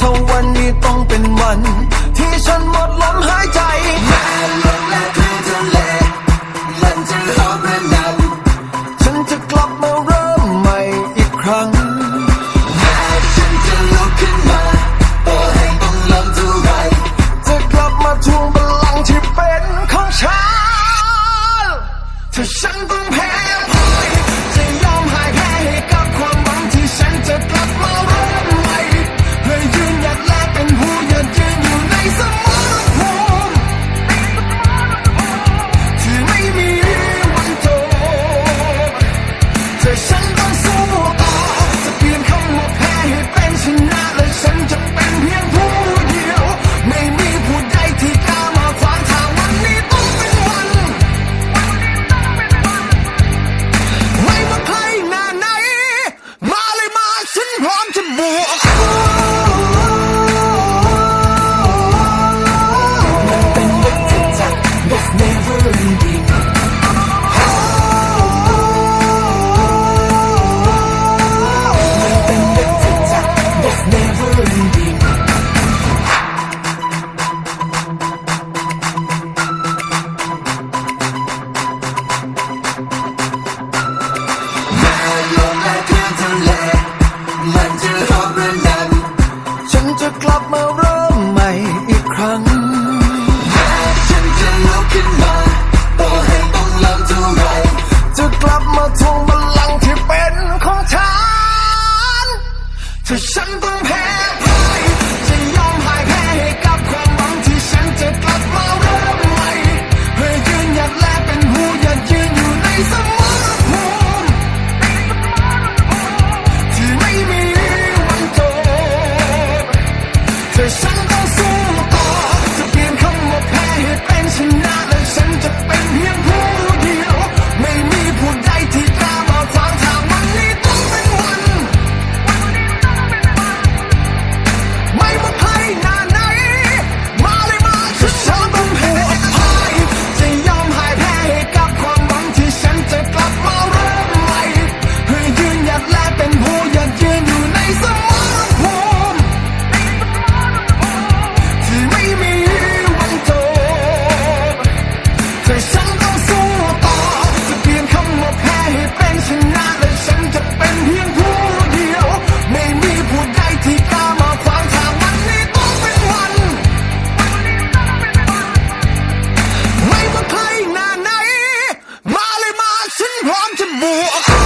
ถ้าวันนี้ต้องเป็นวัน ที่ฉันหมดลมหายใจแม่ลงและคลื่นทะเลลันจะร้องกระหนำฉันจะกลับมาเริ่มใหม่อีกครั้งแม่ฉันจะลุกขึ้นมาต่อให้ต้องลำมเท่าไรจะกลับมาทวงบัลลังก์ที่เป็นของฉันถ้าฉัน club mode There's. Sasha. want to move.